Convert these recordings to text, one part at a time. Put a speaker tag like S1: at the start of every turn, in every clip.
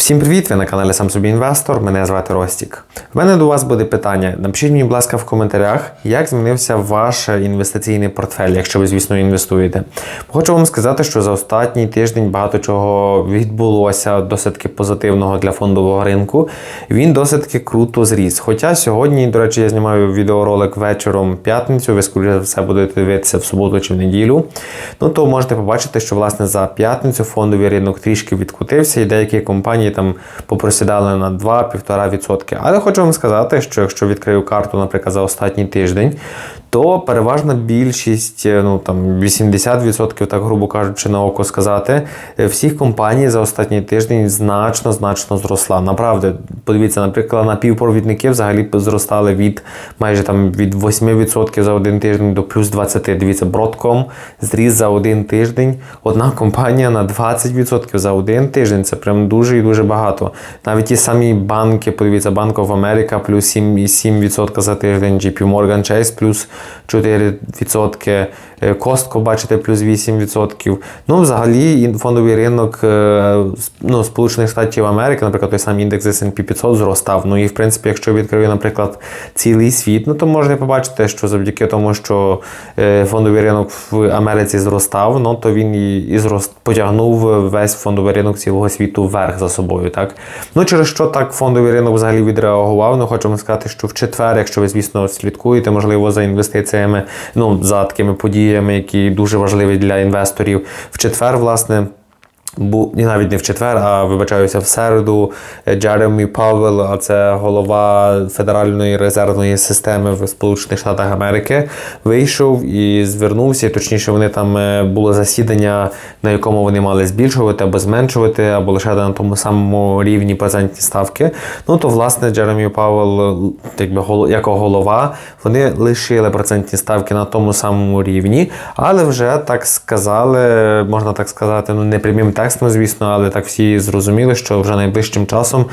S1: Всім привіт! Ви на каналі Сам собі інвестор. Мене звати Ростік. В мене до вас буде питання. Напишіть мені, будь ласка, в коментарях, як змінився ваш інвестиційний портфель, якщо ви, звісно, інвестуєте. Хочу вам сказати, що за останній тиждень багато чого відбулося досить позитивного для фондового ринку. Він досить таки круто зріс. Хоча сьогодні, до речі, я знімаю відеоролик вечором п'ятницю. Ви скоріше за все будете дивитися в суботу чи в неділю. Ну то можете побачити, що власне за п'ятницю фондовий ринок трішки відкутився, і деякі компанії там попросідали на 2-1,5%. Але хочу вам сказати, що якщо відкрию карту, наприклад, за останній тиждень, то переважна більшість, ну там 80%, так грубо кажучи, на око сказати, всіх компаній за останній тиждень значно значно зросла. Направду, подивіться, наприклад, напівпровідники взагалі зростали від майже там від 8% за один тиждень до плюс 20%. Дивіться, Broadcom зріс за один тиждень. Одна компанія на 20% за один тиждень. Це прям дуже і дуже багато. Навіть ті самі банки, подивіться, Bank of America плюс 7,7% за тиждень, JP Morgan Chase плюс 4%, Костко, бачите, плюс 8%. Ну, взагалі, фондовий ринок е, ну, Сполучених Штатів Америки, наприклад, той самий індекс S&P 500 зростав. Ну і в принципі, якщо відкрию, наприклад, цілий світ, ну то можна побачити, що завдяки тому, що е, фондовий ринок в Америці зростав, ну то він і, і зрост потягнув весь фондовий ринок цілого світу вверх за собою. Так? Ну, через що так фондовий ринок взагалі відреагував? Ну, вам сказати, що в четвер, якщо ви, звісно, слідкуєте, можливо, за інвестиціями, ну, за такими подіями, які дуже важливі для інвесторів, в четвер, власне. Бу і навіть не в четвер, а вибачаюся в середу. Джеремі Павел, а це голова Федеральної резервної системи в Сполучених Штатах Америки, вийшов і звернувся. Точніше, вони там е, було засідання, на якому вони мали збільшувати або зменшувати, або лише на тому самому рівні процентні ставки. Ну то власне Джеремі Павел, якби як голова, вони лишили процентні ставки на тому самому рівні, але вже так сказали, можна так сказати, ну не прямим текстом, звісно, але так всі зрозуміли, що вже найближчим часом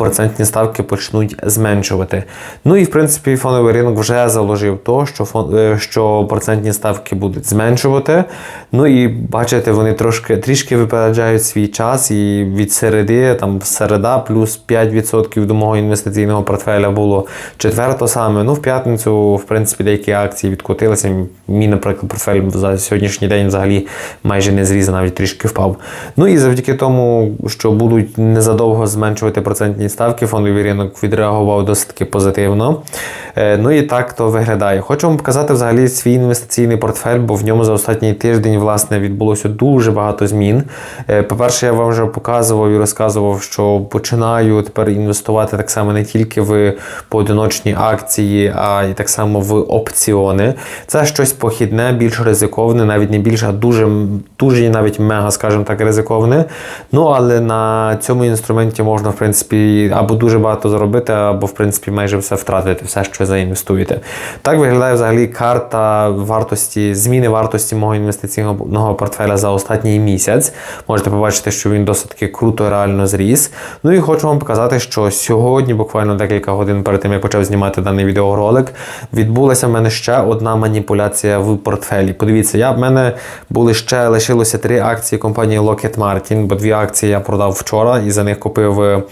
S1: процентні ставки почнуть зменшувати. Ну і в принципі фондовий ринок вже заложив то, що фон, е, що процентні ставки будуть зменшувати. Ну і бачите, вони трошки трішки випереджають свій час, і від середи, там середа, плюс 5% до мого інвестиційного портфеля було четверто саме. Ну, в п'ятницю, в принципі, деякі акції відкотилися. Мій, наприклад, портфель за сьогоднішній день взагалі майже не зрізав, навіть трішки впав. Ну і завдяки тому, що будуть незадовго зменшувати процентні ставки, фондовий ринок відреагував досить таки позитивно. Е, ну і так то виглядає. Хочу вам показати взагалі свій інвестиційний портфель, бо в ньому за останній тиждень власне відбулося дуже багато змін. Е, по-перше, я вам вже показував і розказував, що починаю тепер інвестувати так само не тільки в поодиночні акції, а й так само в опціони. Це щось похідне, більш ризиковане, навіть не більше, а дуже дуже навіть мега, скажімо так, ризиковане. Ну але на цьому інструменті можна, в принципі або дуже багато заробити, або в принципі майже все втратити, все, що заінвестуєте. Так виглядає взагалі карта вартості, зміни вартості мого інвестиційного портфеля за останній місяць. Можете побачити, що він досить таки круто реально зріс. Ну і хочу вам показати, що сьогодні, буквально декілька годин перед тим, як почав знімати даний відеоролик, відбулася в мене ще одна маніпуляція в портфелі. Подивіться, я в мене були ще лишилося три акції компанії Lockheed Martin, бо дві акції я продав вчора і за них купив е,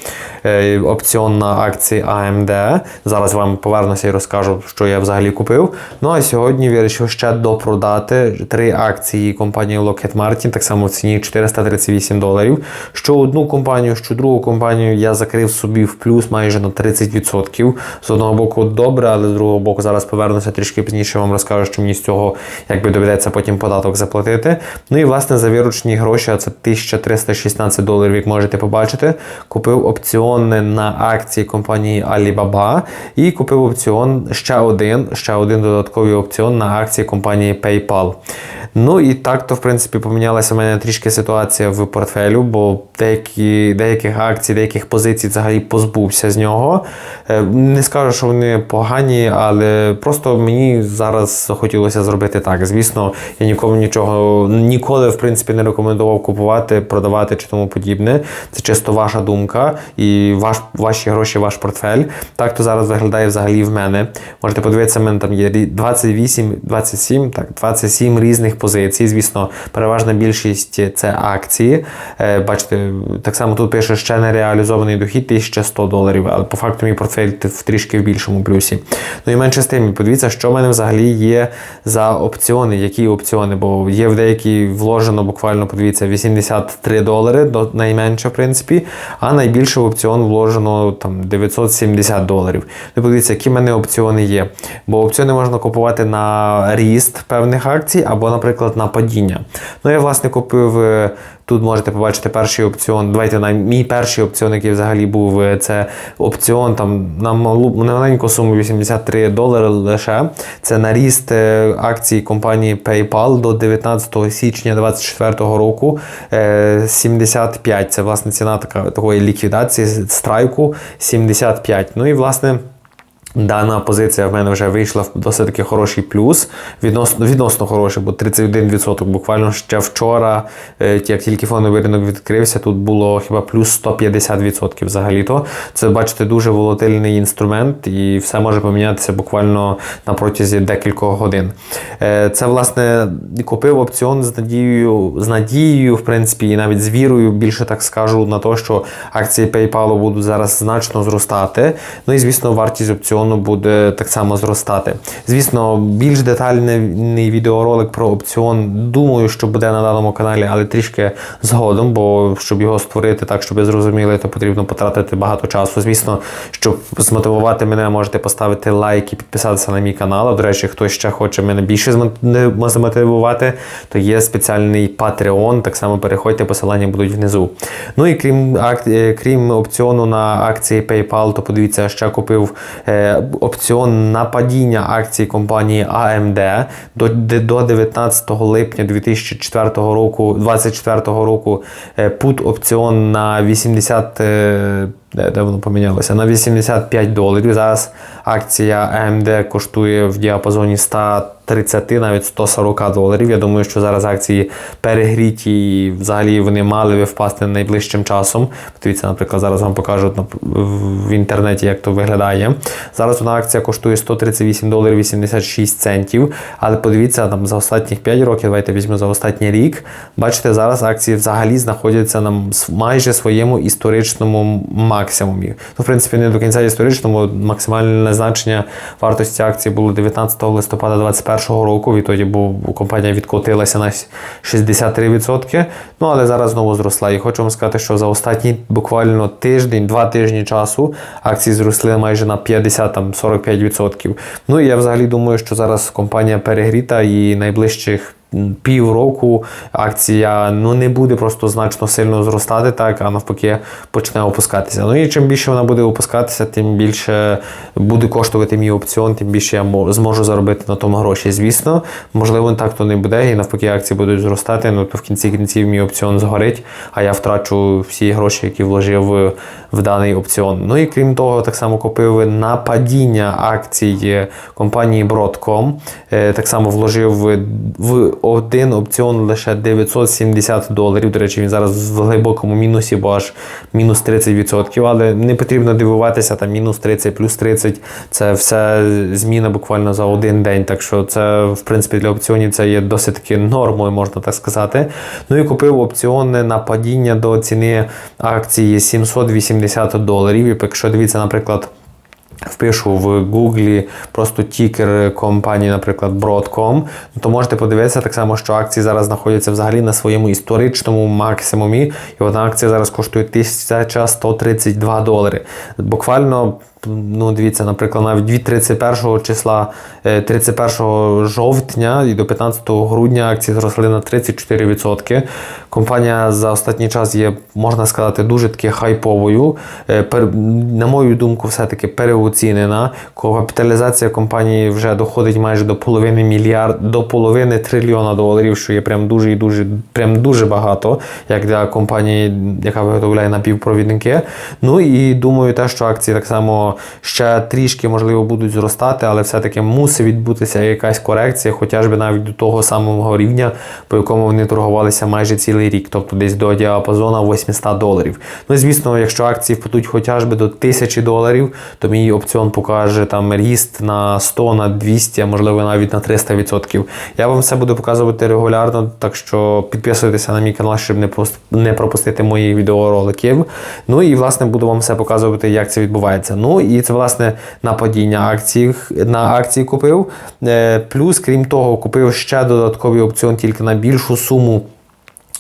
S1: опціон на акції AMD. Зараз вам повернуся і розкажу, що я взагалі купив. Ну а сьогодні вирішив ще допродати три акції компанії Lockheed Martin, так само в ціні 438 доларів. Що одну компанію, що другу компанію я закрив собі в плюс майже на 30%. З одного боку добре, але з другого боку зараз повернуся трішки пізніше. Вам розкажу, що мені з цього якби доведеться потім податок заплатити. Ну і власне за виручні гроші, а це 1316 доларів, як можете побачити. Купив опціон на акції компанії Alibaba і купив опціон ще один, ще один додатковий опціон на акції компанії PayPal. Ну і так то, в принципі, помінялася в мене трішки ситуація в портфелю, бо деякі, деяких акцій, деяких позицій взагалі позбувся з нього. Е, не скажу, що вони погані, але просто мені зараз хотілося зробити так. Звісно, я нікому нічого ніколи в принципі не рекомендував купувати, продавати чи тому подібне. Це чисто ваша думка. І ваш, ваші гроші, ваш портфель. Так то зараз виглядає взагалі в мене. Можете подивитися, в мене там є 28, 27, так, 27 різних позицій. Звісно, переважна більшість це акції. Е, Бачите, так само тут пише ще нереалізований дохід 1100 доларів, але по факту мій портфель в трішки в більшому плюсі. Ну і менше з тим, подивіться, що в мене взагалі є за опціони, які опціони, бо є в деякі вложено буквально, подивіться, 83 долари, до найменше, в принципі, а найбільше в опціон вложено там 970 доларів. Ну, подивіться, які в мене опціони є. Бо опціони можна купувати на ріст певних акцій або, наприклад, на падіння. Ну, я, власне, купив. Е, Тут можете побачити перший опціон. Давайте на мій перший опціон, який взагалі був, е, це опціон там на малу на маленьку суму 83 долари лише. Це на ріст е, акцій компанії PayPal до 19 січня 2024 року. Е, 75. Це власне ціна така, такої ліквідації страйку 75. Ну і власне. Дана позиція в мене вже вийшла в досить таки хороший плюс. Відносно, відносно хороший, бо 31% буквально ще вчора, е, як тільки фондовий ринок відкрився, тут було хіба плюс 150% взагалі-то. Це, бачите, дуже волатильний інструмент, і все може помінятися буквально на протязі декількох годин. Е, Це, власне, купив опціон з надією, з надією, в принципі, і навіть з вірою, більше так скажу, на те, що акції PayPal будуть зараз значно зростати. Ну і, звісно, вартість опціону буде так само зростати. Звісно, більш детальний відеоролик про опціон, думаю, що буде на даному каналі, але трішки згодом, бо щоб його створити так, щоб ви зрозуміли, то потрібно потратити багато часу. Звісно, щоб змотивувати мене, можете поставити лайк і підписатися на мій канал. До речі, хто ще хоче мене більше змо- змотивувати, то є спеціальний Patreon. Так само переходьте, посилання будуть внизу. Ну і крім е, крім опціону на акції PayPal, то подивіться, ще купив е, опціон на падіння акцій компанії AMD до, до 19 липня 2004 року, 2024 року пут опціон на 80. е, де, воно помінялося? На 85 доларів. Зараз акція AMD коштує в діапазоні 130, навіть 140 доларів. Я думаю, що зараз акції перегріті і взагалі вони мали би впасти найближчим часом. Дивіться, наприклад, зараз вам покажу в інтернеті, як то виглядає. Зараз вона акція коштує 138 доларів 86 центів. Але подивіться, там за останніх 5 років, давайте візьмемо за останній рік. Бачите, зараз акції взагалі знаходяться на майже своєму історичному максимумі. Ну, в принципі, не до кінця історичному. Максимальне значення вартості акції було 19 листопада 2021 року. Відтоді був компанія відкотилася на 63%. Ну але зараз знову зросла. І хочу вам сказати, що за останні буквально тиждень, два тижні часу акції зросли майже на 50-45%. Ну і я взагалі думаю, що зараз компанія перегріта і найближчих. Півроку акція ну не буде просто значно сильно зростати, так а навпаки почне опускатися. Ну і чим більше вона буде опускатися, тим більше буде коштувати мій опціон, тим більше я зможу заробити на тому гроші. Звісно, можливо, так то не буде, і навпаки, акції будуть зростати. Ну то в кінці кінців мій опціон згорить, а я втрачу всі гроші, які вложив в, даний опціон. Ну і крім того, так само купив на падіння акцій компанії Broadcom. Е, Так само вложив в один опціон лише 970 доларів. До речі, він зараз в глибокому мінусі, бо аж мінус 30%. Але не потрібно дивуватися, там мінус 30, плюс 30. Це все зміна буквально за один день. Так що це, в принципі, для опціонів це є досить таки нормою, можна так сказати. Ну і купив опціони на падіння до ціни акції 780 доларів. І якщо дивіться, наприклад. Впишу в Гуглі просто тікер компанії, наприклад, Broadcom, то можете подивитися так само, що акції зараз знаходяться взагалі на своєму історичному максимумі. І одна акція зараз коштує 1132 долари. Буквально, ну дивіться, наприклад, навіть від 31 числа, е, 31 жовтня і до 15 грудня акції зросли на 34%. Компанія за останній час є, можна сказати, дуже таки хайповою. Е, На мою думку, все-таки переоцінена. Капіталізація компанії вже доходить майже до половини мільярд, до половини трильйона доларів, що є прям дуже і дуже, прям дуже багато, як для компанії, яка виготовляє напівпровідники. Ну і думаю, те, що акції так само ще трішки, можливо, будуть зростати, але все-таки мусить відбутися якась корекція, хоча б навіть до того самого рівня, по якому вони торгувалися майже цілий рік, тобто десь до діапазону 800 доларів. Ну і звісно, якщо акції впадуть хоча б до 1000 доларів, то мій опціон покаже там ріст на 100, на 200, а можливо навіть на 300%. Я вам все буду показувати регулярно, так що підписуйтеся на мій канал, щоб не пропустити моїх відеороликів. Ну і власне буду вам все показувати, як це відбувається. Ну і це власне на падіння акцій на акції купив. Е, Плюс, крім того, купив ще додатковий опціон тільки на більшу суму.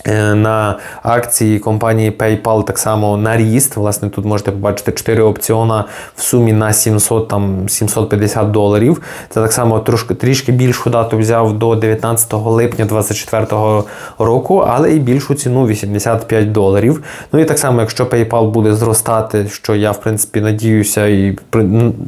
S1: Е, На акції компанії PayPal так само на ріст. Власне, тут можете побачити 4 опціона в сумі на 700, там, 750 доларів. Це так само трошки, трішки більшу дату взяв до 19 липня 2024 року, але і більшу ціну 85 доларів. Ну і так само, якщо PayPal буде зростати, що я в принципі надіюся, і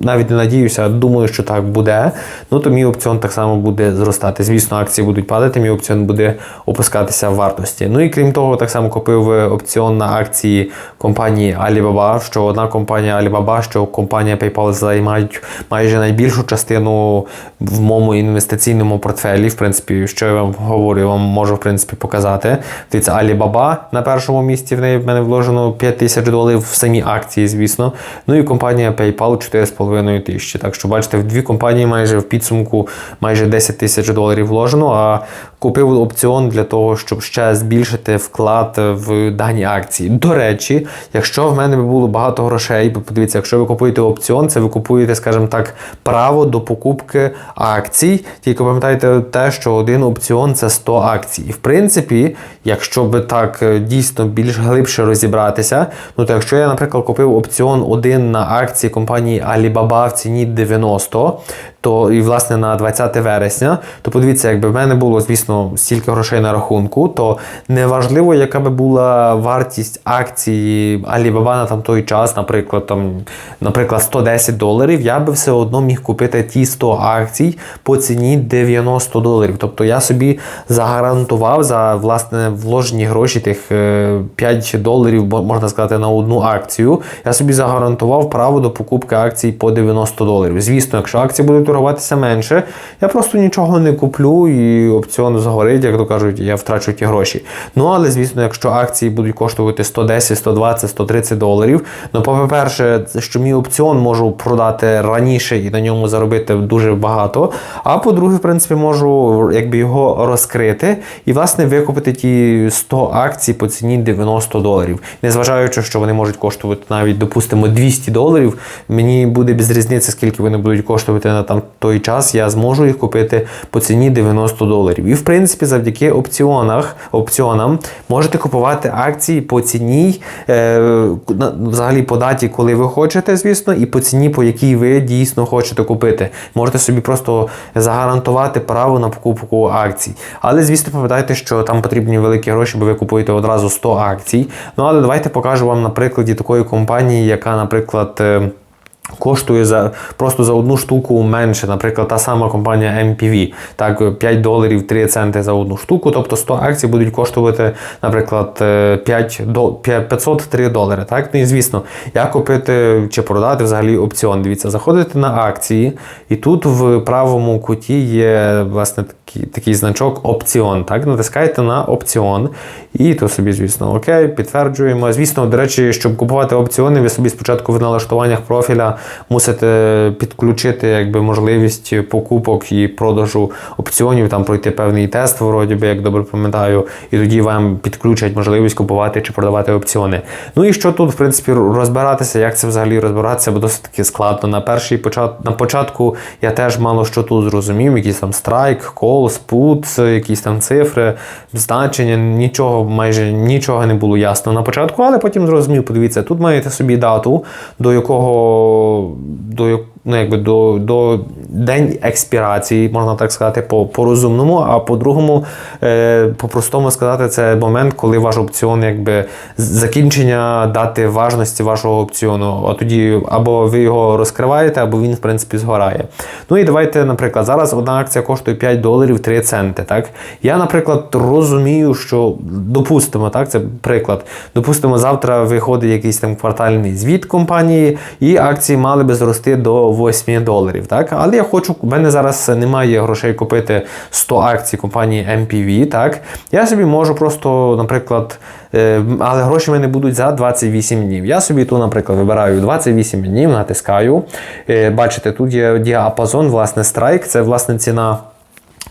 S1: навіть не надіюся, думаю, що так буде. Ну то мій опціон так само буде зростати. Звісно, акції будуть падати, мій опціон буде опускатися в вартості. Ну і крім того, так само купив е, опціон на акції компанії Alibaba, що одна компанія Alibaba, що компанія PayPal займають майже найбільшу частину в моєму інвестиційному портфелі. В принципі, що я вам говорю, вам можу в принципі показати. Дивіться, Alibaba на першому місці в неї в мене вложено 5 тисяч доларів в самі акції, звісно. Ну і компанія PayPal 4,5 тисячі. Так що бачите, в дві компанії майже в підсумку майже 10 тисяч доларів вложено. А купив опціон для того, щоб ще збільшити вклад в дані акції. До речі, якщо в мене було багато грошей, подивіться, якщо ви купуєте опціон, це ви купуєте, скажімо так, право до покупки акцій. Тільки пам'ятайте те, що один опціон це 100 акцій. І в принципі, якщо би так е, дійсно більш глибше розібратися, ну то якщо я, наприклад, купив опціон один на акції компанії Alibaba в ціні 90, то і власне на 20 вересня, то подивіться, якби в мене було, звісно, стільки грошей на рахунку, то неважливо, яка би була вартість акції Alibaba на там той час, наприклад, там, наприклад, 110 доларів, я би все одно міг купити ті 100 акцій по ціні 90 доларів. Тобто я собі загарантував за власне вложені гроші, тих е, 5 доларів, бо- можна сказати, на одну акцію. Я собі загарантував право до покупки акцій по 90 доларів. Звісно, якщо акції будуть торгуватися менше, я просто нічого не куплю і опціон згорить, як то кажуть, я втрачу ті гроші. Ну але звісно, якщо акції будуть коштувати 110, 120, 130 доларів, ну по-перше, що мій опціон можу продати раніше і на ньому заробити дуже багато. А по-друге, в принципі, можу якби його розкрити і власне викупити ті 100 акцій по ціні 90 доларів. Незважаючи, що вони можуть коштувати навіть, допустимо, 200 доларів, мені буде без різниці, скільки вони будуть коштувати на там той час, я зможу їх купити по ціні 90 доларів. І в принципі, завдяки опціонах, опціонам можете купувати акції по ціні, е, взагалі по даті, коли ви хочете, звісно, і по ціні, по якій ви дійсно хочете купити. Можете собі просто загарантувати право на покупку акцій. Але, звісно, пам'ятайте, що там потрібні великі гроші, бо ви купуєте одразу 100 акцій. Ну але давайте покажу вам на прикладі такої компанії, яка, наприклад. Е, Коштує за просто за одну штуку менше, наприклад, та сама компанія MPV. Так, 5 доларів 3 центи за одну штуку. Тобто 100 акцій будуть коштувати, наприклад, е, 5 до 503 долари. Так, ну і звісно, як купити чи продати взагалі опціон. Дивіться, заходите на акції, і тут в правому куті є власне такий, такий значок опціон. Так, натискаєте на опціон, і то собі, звісно, окей, підтверджуємо. Звісно, до речі, щоб купувати опціони, ви собі спочатку в налаштуваннях профіля мусите підключити якби, можливість покупок і продажу опціонів, там пройти певний тест, вроді би, як добре пам'ятаю, і тоді вам підключать можливість купувати чи продавати опціони. Ну і що тут, в принципі, розбиратися, як це взагалі розбиратися, бо досить таки складно. На перший почат... на початку я теж мало що тут зрозумів, якийсь там страйк, кол, спут, якісь там цифри, значення, нічого, майже нічого не було ясно на початку, але потім зрозумів, подивіться, тут маєте собі дату, до якого до, ну, якби до, до день експірації, можна так сказати, по, по розумному, а по-другому, е, по-простому сказати, це момент, коли ваш опціон, якби закінчення дати важності вашого опціону. А тоді або ви його розкриваєте, або він, в принципі, згорає. Ну і давайте, наприклад, зараз одна акція коштує 5 доларів 3 центи. Так? Я, наприклад, розумію, що допустимо, так, це приклад. Допустимо, завтра виходить якийсь там квартальний звіт компанії, і акції мали би зрости до 8 доларів. Так? Але я хочу, в мене зараз немає грошей купити 100 акцій компанії MPV. Так? Я собі можу просто, наприклад, е, але гроші в мене будуть за 28 днів. Я собі тут, наприклад, вибираю 28 днів, натискаю. Е, Бачите, тут є діапазон, власне, страйк, це власне ціна.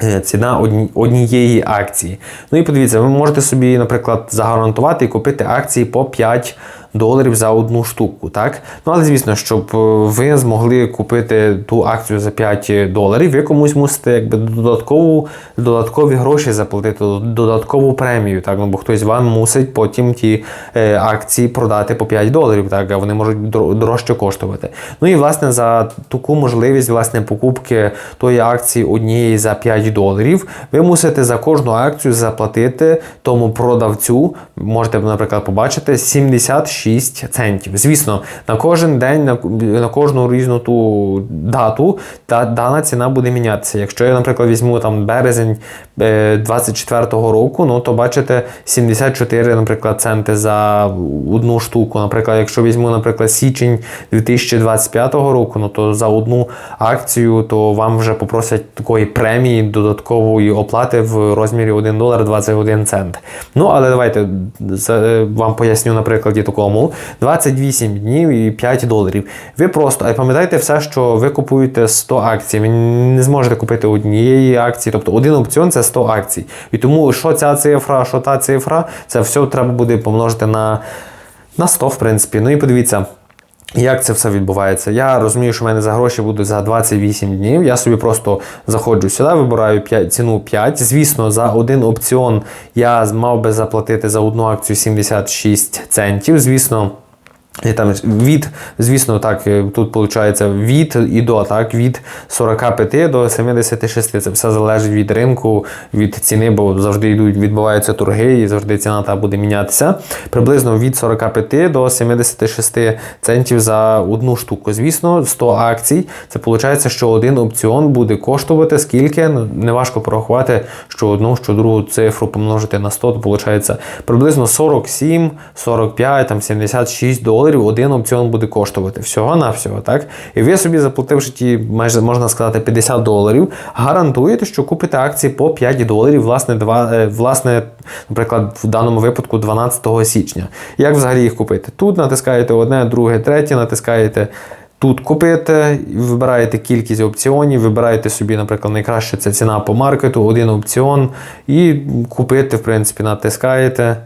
S1: Е, Ціна одні- однієї акції. Ну і подивіться, ви можете собі, наприклад, загарантувати і купити акції по 5 доларів за одну штуку. Так? Ну, але звісно, щоб е, ви змогли купити ту акцію за 5 доларів, ви комусь мусите якби, додаткову, додаткові гроші заплатити, додаткову премію. Так? Ну, бо хтось вам мусить потім ті е, акції продати по 5 доларів, так? а вони можуть дорожче коштувати. Ну і власне за таку можливість власне, покупки тої акції однієї за 5 доларів, ви мусите за кожну акцію заплатити тому продавцю, можете, наприклад, побачити 76 центів. Звісно, на кожен день, на, на кожну різну ту дату та дана ціна буде мінятися. Якщо я, наприклад, візьму там березень е, 24-го року, ну то бачите 74, наприклад, центи за одну штуку. Наприклад, якщо візьму, наприклад, січень 2025 року, ну то за одну акцію, то вам вже попросять такої премії додаткової оплати в розмірі 1 долар 21 цент. Ну, але давайте вам поясню на прикладі такому: 28 днів і 5 доларів. Ви просто, а пам'ятайте все, що ви купуєте 100 акцій. Ви не зможете купити однієї акції, тобто один опціон це 100 акцій. І тому що ця цифра, що та цифра, це все треба буде помножити на, на 100, в принципі. Ну і подивіться. Як це все відбувається? Я розумію, що в мене за гроші будуть за 28 днів. Я собі просто заходжу сюди, вибираю 5, ціну 5. Звісно, за один опціон я мав би заплатити за одну акцію 76 центів. Звісно. І там від, звісно, так, е, тут виходить від і до, так, від 45 до 76. Це все залежить від ринку, від ціни, бо завжди йдуть, відбуваються торги і завжди ціна та буде мінятися. Приблизно від 45 до 76 центів за одну штуку. Звісно, 100 акцій. Це виходить, що один опціон буде коштувати скільки. Ну, неважко порахувати, що одну, що другу цифру помножити на 100, то виходить приблизно 47, 45, там 76 доларів один опціон буде коштувати. Всього на всього, так? І ви собі заплативши ті, майже можна сказати, 50 доларів, гарантуєте, що купите акції по 5 доларів, власне, два, е, власне, наприклад, в даному випадку 12 січня. Як взагалі їх купити? Тут натискаєте одне, друге, третє, натискаєте. Тут купити, вибираєте кількість опціонів, вибираєте собі, наприклад, найкраще це ціна по маркету, один опціон, і купити, в принципі, натискаєте.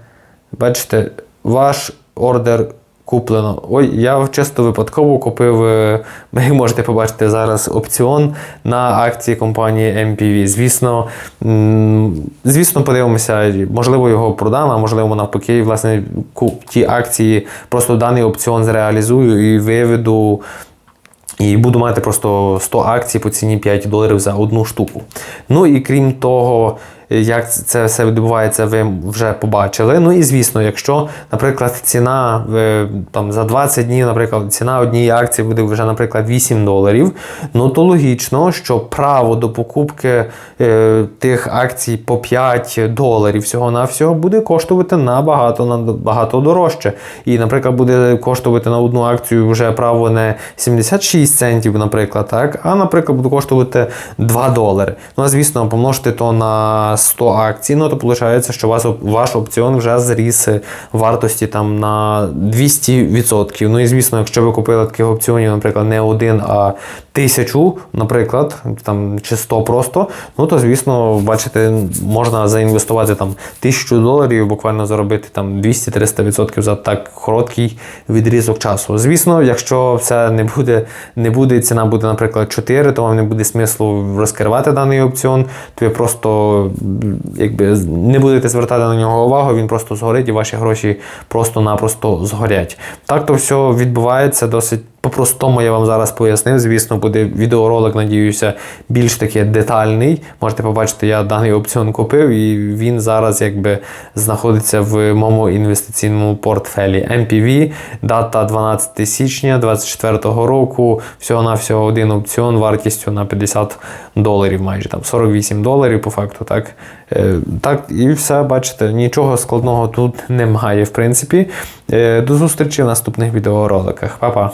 S1: Бачите, ваш ордер куплено. Ой, я чисто випадково купив, е, ви можете побачити зараз опціон на акції компанії MPV. Звісно, звісно, подивимося, можливо, його продам, а можливо, навпаки, власне, ті акції, просто даний опціон зреалізую і виведу. І буду мати просто 100 акцій по ціні 5 доларів за одну штуку. Ну і крім того, як це все відбувається, ви вже побачили. Ну і звісно, якщо, наприклад, ціна е, там за 20 днів, наприклад, ціна однієї акції буде вже, наприклад, 8 доларів, ну то логічно, що право до покупки е, тих акцій по 5 доларів всього-навсього буде коштувати набагато набагато дорожче. І, наприклад, буде коштувати на одну акцію вже право не 76 центів, наприклад, так, а, наприклад, буде коштувати 2 долари. Ну, а звісно, помножити то на 100 акцій, ну то виходить, що вас ваш опціон вже зріс е, вартості там на 200%. Ну і звісно, якщо ви купили таких опціонів, наприклад, не один, а тисячу, наприклад, там чи 100 просто, ну то звісно, бачите, можна заінвестувати там тисячу доларів, буквально заробити там 200-300% за так короткий відрізок часу. Звісно, якщо все не буде, не буде ціна буде, наприклад, 4, то вам не буде смислу розкривати даний опціон, то ви просто якби не будете звертати на нього увагу, він просто згорить і ваші гроші просто-напросто згорять. Так то все відбувається досить По-простому я вам зараз пояснив. Звісно, буде відеоролик, надіюся, більш таки детальний. Можете побачити, я даний опціон купив, і він зараз якби знаходиться в моєму інвестиційному портфелі. MPV, дата 12 січня 2024 року. Всього-навсього один опціон вартістю на 50 доларів, майже там 48 доларів по факту. Так, Е, так і все, бачите, нічого складного тут немає, в принципі. Е, До зустрічі в наступних відеороликах. Па-па!